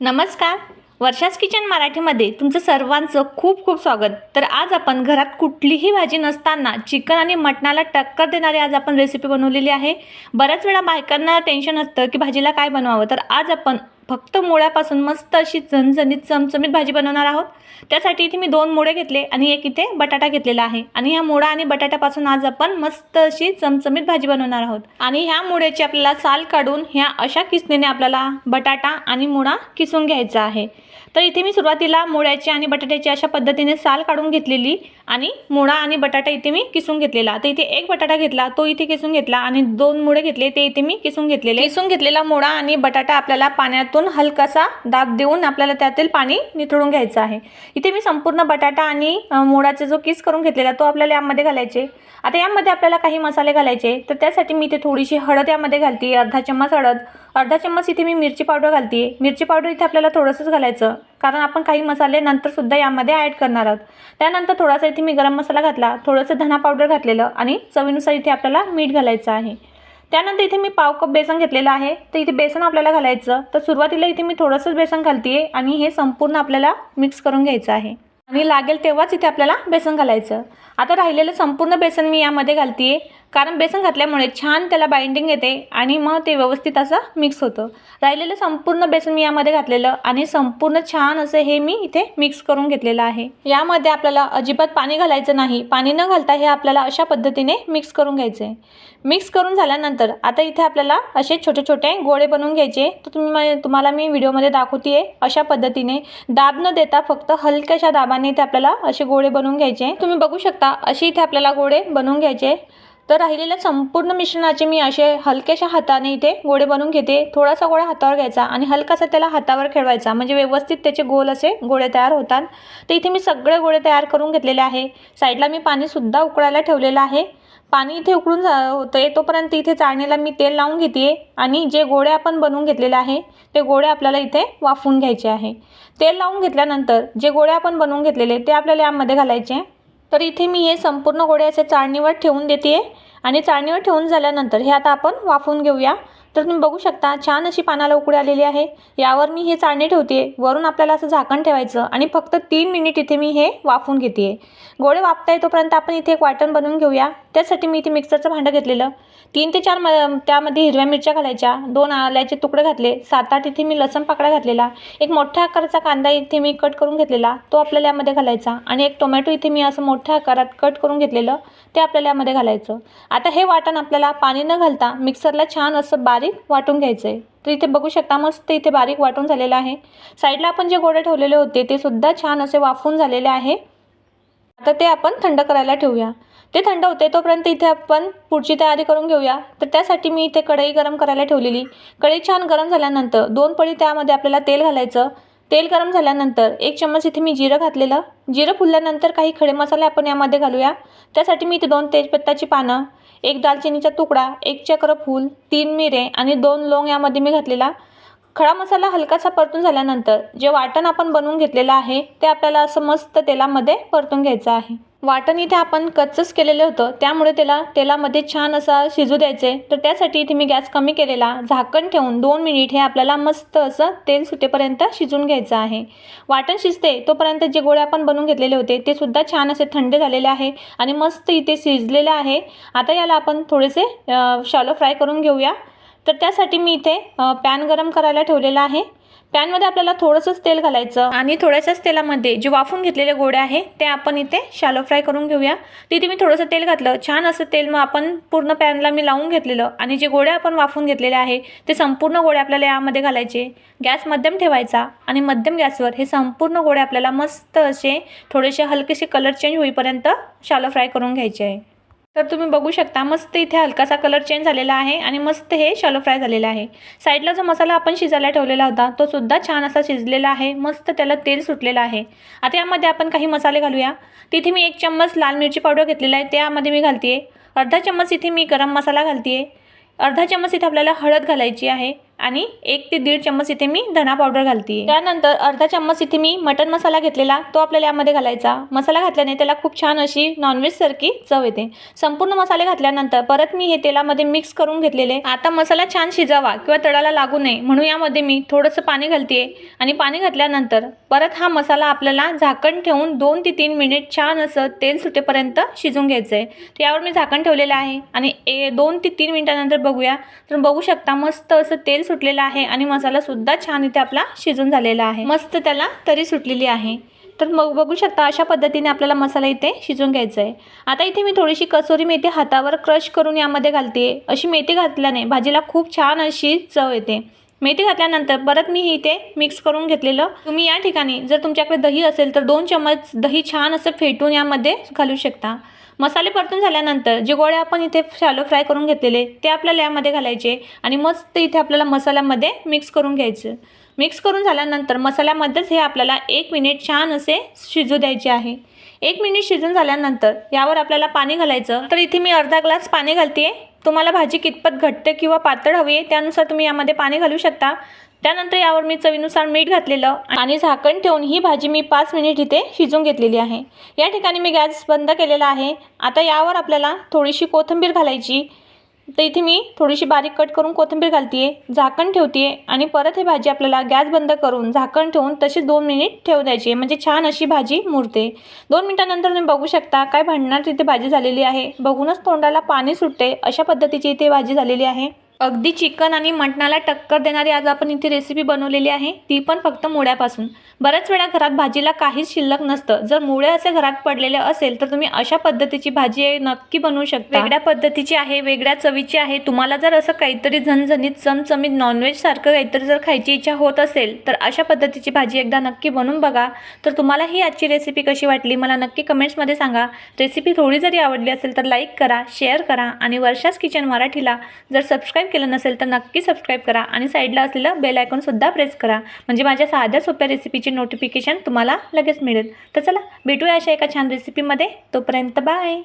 नमस्कार. वर्षास किचन मराठीमध्ये तुमचं सर्वांचं खूप खूप स्वागत. तर आज आपण घरात कुठलीही भाजी नसताना चिकन आणि मटणाला टक्कर देणारी आज आपण रेसिपी बनवलेली आहे. बऱ्याच वेळा बायकांना टेन्शन असतं की भाजीला काय बनवावं? तर आज आपण फक्त मुळ्यापासून मस्त अशी झणझणीत चमचमीत भाजी बनवणार आहोत. त्यासाठी इथे मी दोन मुळे घेतले आणि एक इथे बटाटा घेतलेला आहे. आणि ह्या मुळा आणि बटाट्यापासून आज आपण मस्त अशी चमचमीत भाजी बनवणार आहोत. आणि ह्या मुळ्याची आपल्याला साल काढून ह्या अशा किसणीने आपल्याला बटाटा आणि मुळा किसून घ्यायचा आहे. तर इथे मी सुरुवातीला मुळ्याची आणि बटाट्याची अशा पद्धतीने साल काढून घेतलेली आणि मुळा आणि बटाटा इथे मी किसून घेतलेला. तर इथे एक बटाटा घेतला तो इथे किसून घेतला आणि दोन मुळे घेतले ते इथे मी किसून घेतलेले. किसून घेतलेला मुळा आणि बटाटा आपल्याला पाण्यातून हलकासा दाब देऊन आपल्याला त्यातील पाणी निथळून घ्यायचं आहे. इथे मी संपूर्ण बटाटा आणि मुळाचा जो किस करून घेतलेला तो आपल्याला यामध्ये घालायचे. आता यामध्ये आपल्याला काही मसाले घालायचे तर त्यासाठी मी इथे थोडीशी हळद यामध्ये घालते अर्धा चम्मच हळद. अर्धा चम्मच इथे मी मिरची पावडर घालते. मिरची पावडर इथे आपल्याला थोडंसंच घालायचं. कारण आपण काही मसाले नंतरसुद्धा यामध्ये ॲड करणार आहोत. त्यानंतर थोडासा इथे मी गरम मसाला घातला थोडंसं धना पावडर घातलेलं आणि चवीनुसार इथे आपल्याला मीठ घालायचं आहे. त्यानंतर इथे मी पाव कप बेसन घेतलेलं आहे. तर इथे बेसन आपल्याला घालायचं. तर सुरुवातीला इथे मी थोडंसंच बेसन घालते आणि हे संपूर्ण आपल्याला मिक्स करून घ्यायचं आहे. आणि लागेल तेव्हाच इथे आपल्याला बेसन घालायचं. आता राहिलेलं संपूर्ण बेसन मी यामध्ये घालते कारण बेसन घातल्यामुळे छान त्याला बाइंडिंग येते आणि मग ते व्यवस्थित असं मिक्स होतं. राहिलेलं संपूर्ण बेसन मी यामध्ये घातलेलं आणि संपूर्ण छान असं हे मी इथे मिक्स करून घेतलेलं आहे. यामध्ये आपल्याला अजिबात पाणी घालायचं नाही. पाणी न घालता हे आपल्याला अशा पद्धतीने मिक्स करून घ्यायचं आहे मिक्स करून झाल्यानंतर आता इथे आपल्याला असे छोटे छोटे गोळे बनवून घ्यायचे. तर तुम्ही तुम्हाला मी व्हिडिओमध्ये दाखवते आहे अशा पद्धतीने. दाब न देता फक्त हलक्याशा दाबाने इथे आपल्याला असे गोळे बनवून घ्यायचे. तुम्ही बघू शकता असे इथे आपल्याला गोळे बनवून घ्यायचे. तर राहिलेल्या संपूर्ण मिश्रणाचे मी असे हलक्याशा हाताने इथे गोळे बनवून घेते. थोडासा गोळा हातावर घ्यायचा आणि हलकासा त्याला हातावर खेळवायचा. म्हणजे व्यवस्थित त्याचे गोल असे गोळे तयार होतात. तर इथे मी सगळे गोळे तयार करून घेतलेले आहे. साईडला मी पाणीसुद्धा उकळायला ठेवलेलं आहे. पाणी इथे उकळून जा- होतंय. तोपर्यंत इथे चाळणीला मी तेल लावून घेते आणि जे गोळे आपण बनवून घेतलेले आहे ते गोळे आपल्याला इथे वाफवून घ्यायचे आहे. तेल लावून घेतल्यानंतर जे गोळे आपण बनवून घेतलेले ते आपल्याला यामध्ये घालायचे. तर इथे मी हे संपूर्ण गोळे असे चाळणीवर ठेवून देते आणि चाळणीवर ठेवून झाल्यानंतर हे आता आपण वाफवून घेऊया. तर तुम्ही बघू शकता छान अशी पानाला उकळी आलेली आहे. यावर मी हे चाळणी ठेवते वरून आपल्याला असं झाकण ठेवायचं आणि फक्त तीन मिनिट इथे मी हे वाफून घेते गोळे वाफता तोपर्यंत आपण इथे एक वाटण बनवून घेऊया. त्यासाठी मी इथे मिक्सरचं भांडं घेतलेलं. तीन ते चार म त्यामध्ये हिरव्या मिरच्या घालायच्या दोन आल्याचे तुकडे घातले सात आठ इथे मी लसण पाकळा घातलेला एक मोठ्या आकाराचा कांदा इथे मी कट करून घेतलेला तो आपल्याला यामध्ये घालायचा आणि एक टोमॅटो इथे मी असं मोठ्या आकारात कट करून घेतलेलं ते आपल्याला यामध्ये घालायचं. आता हे वाटण आपल्याला पाणी न घालता मिक्सरला छान असं बारीक वाटून घ्यायचं आहे तर इथे बघू शकता मस्त इथे बारीक वाटून झालेलं आहे. साईडला आपण जे गोळे ठेवलेले होते ते सुद्धा छान असे वाफून झालेले आहे. आता ते आपण थंड करायला ठेवूया. ते थंड होते तोपर्यंत इथे आपण पुढची तयारी करून घेऊया. तर त्यासाठी मी इथे कढई गरम करायला ठेवलेली. कढई छान गरम झाल्यानंतर दोन पळी त्यामध्ये आपल्याला तेल घालायचं. तेल गरम झाल्यानंतर एक चम्मच इथे मी जिरं घातलेलं. जिरं फुलल्यानंतर काही खडे मसाले आपण यामध्ये घालूया. त्यासाठी मी इथे दोन तेजपत्ताची पानं एक दालचिनीचा तुकडा एक चक्र फूल तीन मिरे आणि दोन लोंग यामध्ये मी घातलेला. खडा मसाला हलकासा परतून झाल्यानंतर जे वाटण आपण बनवून घेतलेलं आहे ते आपल्याला असं मस्त तेलामध्ये परतून घ्यायचं आहे. वाटण इथे आपण कच्चंच केलेलं होतं त्यामुळे त्याला तेलामध्ये छान असा शिजू द्यायचे तर त्यासाठी इथे मी गॅस कमी केलेला झाकण ठेवून दोन मिनिट हे आपल्याला मस्त असं तेल सुटेपर्यंत शिजून घ्यायचं आहे. वाटण शिजते तोपर्यंत जे गोळे आपण बनवून घेतलेले होते ते सुद्धा छान असे थंड झालेले आहे आणि मस्त इथे शिजलेले आहे. आता याला आपण थोडेसे शॉलो फ्राय करून घेऊया. तर त्यासाठी मी इथे पॅन गरम करायला ठेवलेला आहे. पॅनमध्ये आपल्याला थोडंसंच तेल घालायचं आणि थोड्याशाच तेलामध्ये जे वाफून घेतलेले गोडे आहे ते आपण इथे शॅलो फ्राय करून घेऊया. तिथे मी थोडंसं तेल घातलं. छान असं तेल मग आपण पूर्ण पॅनला मी लावून घेतलेलं आणि जे गोळे आपण वाफून घेतलेले आहे ते संपूर्ण गोळे आपल्याला यामध्ये घालायचे. गॅस मध्यम ठेवायचा आणि मध्यम गॅसवर हे संपूर्ण गोळे आपल्याला मस्त असे थोडेसे हलकेसे कलर चेंज होईपर्यंत शॅलो फ्राय करून घ्यायचे. आहे तर तुम्ही बघू शकता मस्त इथे हलकासा कलर चेंज झालेला आहे आणि मस्त हे शॅलो फ्राय झालेलं आहे. साईडला जो मसाला आपण शिजायला ठेवलेला होता तो सुद्धा छान असा शिजलेला आहे मस्त त्याला तेल सुटलेलं आहे. आता यामध्ये आपण काही मसाले घालूया. तिथे मी एक चम्मच लाल मिरची पावडर घेतलेला आहे त्यामध्ये मी घालते अर्धा चम्मच इथे मी गरम मसाला घालते अर्धा चम्मच इथे आपल्याला हळद घालायची आहे. आणि एक ते दीड चम्मच इथे मी धना पावडर घालते त्यानंतर अर्धा चम्मच इथे मी मटन मसाला घेतलेला तो आपल्याला यामध्ये घालायचा. मसाला घातल्याने त्याला खूप छान अशी नॉनव्हेज सारखी चव येते. संपूर्ण मसाले घातल्यानंतर परत मी हे तेलामध्ये मिक्स करून घेतलेले. आता मसाला छान शिजावा किंवा तळाला लागू नये म्हणून यामध्ये मी थोडंसं पाणी घालते आणि पाणी घातल्यानंतर परत हा मसाला आपल्याला झाकण ठेवून दोन ते तीन मिनिट छान असं तेल सुटेपर्यंत शिजून घ्यायचं आहे तर यावर मी झाकण ठेवलेलं आहे. आणि ए दोन ते तीन मिनिटानंतर बघूया. तर बघू शकता मस्त असं तेल सुटलेला आहे आणि मसालासुद्धा छान इथे आपला शिजून झालेला आहे. मस्त त्याला तरी सुटलेली आहे. तर मग बघू शकता अशा पद्धतीने आपल्याला मसाला इथे शिजवून घ्यायचा आहे आता इथे मी थोडीशी कसोरी मेथी हातावर क्रश करून यामध्ये घालते अशी मेथी घातल्याने भाजीला खूप छान अशी चव येते. मेथी घातल्यानंतर परत मी इथे मिक्स करून घेतलेलं. तुम्ही या ठिकाणी जर तुमच्याकडे दही असेल तर दोन चम्मच दही छान असं फेटून यामध्ये घालू शकता. मसाले परतून झाल्यानंतर जे गोळे आपण इथे शॅलो फ्राय करून घेतलेले ते आपल्याला यामध्ये घालायचे आणि मस्त इथे आपल्याला मसाल्यामध्ये मिक्स करून घ्यायचं. मिक्स करून झाल्यानंतर मसाल्यामध्येच हे आपल्याला एक मिनिट छान असे शिजू द्यायचे आहे. एक मिनिट शिजून झाल्यानंतर यावर आपल्याला पाणी घालायचं. तर इथे मी अर्धा ग्लास पाणी घालते तुम्हाला भाजी कितपत घट्ट किंवा पातळ हवी आहे त्यानुसार तुम्ही यामध्ये पाणी घालू शकता. त्यानंतर यावर मी चवीनुसार मीठ घातलेलं आणि झाकण ठेवून ही भाजी मी पाच मिनिट इथे शिजून घेतलेली आहे. या ठिकाणी मी गॅस बंद केलेला आहे. आता यावर आपल्याला थोडीशी कोथिंबीर घालायची. तर इथे मी थोडीशी बारीक कट करून कोथिंबीर घालते झाकण ठेवते आणि परत ही भाजी आपल्याला गॅस बंद करून झाकण ठेवून तशी दोन मिनिट ठेवू द्यायची म्हणजे छान अशी भाजी मुरते. दोन मिनिटानंतर तुम्ही बघू शकता काय भांडणार तिथे भाजी झालेली आहे. बघूनच तोंडाला पाणी सुटते. अशा पद्धतीची इथे भाजी झालेली आहे. अगदी चिकन आणि मटणाला टक्कर देणारी आज आपण इथे रेसिपी बनवलेली आहे. ती पण फक्त मुळ्यापासून. बऱ्याच वेळा घरात भाजीला काहीच शिल्लक नसतं. जर मुळे असे घरात पडलेले असेल तर तुम्ही अशा पद्धतीची भाजी नक्की बनवू शकता. वेगळ्या पद्धतीची आहे वेगळ्या चवीची आहे. तुम्हाला जर असं काहीतरी झणझणीत चमचमीत नॉनव्हेज सारखं काहीतरी जर खायची इच्छा होत असेल तर अशा पद्धतीची भाजी एकदा नक्की बनवून बघा. तर तुम्हाला ही आजची रेसिपी कशी वाटली मला नक्की कमेंट्समध्ये सांगा. रेसिपी थोडी जरी आवडली असेल तर लाईक करा शेअर करा आणि वर्षास किचन मराठीला जर सबस्क्राईब केलं नसेल तर नक्की सबस्क्राईब करा आणि साईडला असलेलं बेल आयकॉनसुद्धा प्रेस करा. म्हणजे माझ्या साध्या सोप्या रेसिपीची नोटिफिकेशन तुम्हाला लगेच मिळेल. तर चला भेटूया अशा एका छान रेसिपीमध्ये तोपर्यंत बाय